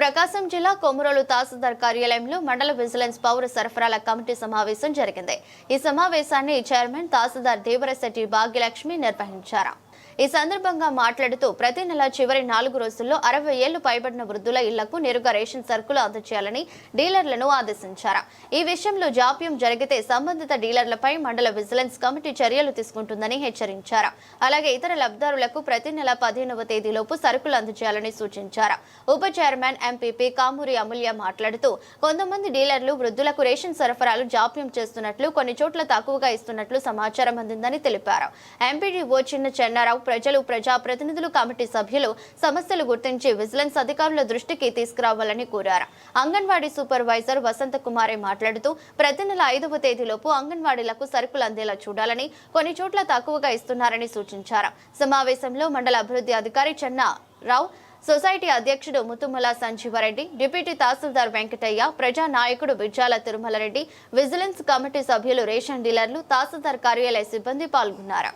ప్రకాశం జిల్లా కొమురోలు తహసీల్దార్ కార్యాలయంలో మండల విజిలెన్స్ పౌర సరఫరాల కమిటీ సమావేశం జరిగింది. ఈ సమావేశాన్ని చైర్మన్ తహసీల్దార్ దేవరశెట్టి భాగ్యలక్ష్మి నిర్వహించారు. ఈ సందర్భంగా మాట్లాడుతూ ప్రతి నెల చివరి నాలుగు రోజుల్లో అరవై ఏళ్ళు పైబడిన వృద్ధుల ఇళ్ళకు నేరుగా రేషన్ సరుకులు అందజేయాలని డీలర్లను ఆదేశించారు. ఈ విషయంలో జాప్యం జరిగితే సంబంధిత డీలర్లపై మండల విజిలెన్స్ కమిటీ చర్యలు తీసుకుంటుందని హెచ్చరించారు. అలాగే ఇతర లబ్ధిదారులకు ప్రతి నెల పదిహేనవ తేదీలోపు సరుకులు అందజేయాలని సూచించారు. ఉప చైర్మన్ ఎంపీపీ కామూరి అమూల్య మాట్లాడుతూ కొంతమంది డీలర్లు వృద్ధులకు రేషన్ సరఫరాలు జాప్యం చేస్తున్నట్లు కొన్ని చోట్ల తక్కువగా ఇస్తున్నట్లు సమాచారం అందిందని తెలిపారు. ఎంపీడీఓ చిన్న చెన్నారావు ప్రజలు ప్రజాప్రతినిధులు కమిటీ సభ్యులు సమస్యలు గుర్తించి విజిలెన్స్ అధికారుల దృష్టికి తీసుకురావాలని కోరారు. అంగన్వాడీ సూపర్వైజర్ వసంత కుమారే మాట్లాడుతూ ప్రతి నెల ఐదవ తేదీలోపు అంగన్వాడీలకు సరుకులు అందేలా చూడాలని కొన్ని చోట్ల తక్కువగా ఇస్తున్నారని సూచించారు. సమావేశంలో మండల అభివృద్ధి అధికారి చెన్నారావు సొసైటీ అధ్యక్షుడు ముతుమల సంజీవరెడ్డి డిప్యూటీ తహసీల్దార్ వెంకటయ్య ప్రజా నాయకుడు బిజ్జాల తిరుమలరెడ్డి విజిలెన్స్ కమిటీ సభ్యులు రేషన్ డీలర్లు తహసీల్దార్ కార్యాలయ సిబ్బంది పాల్గొన్నారు.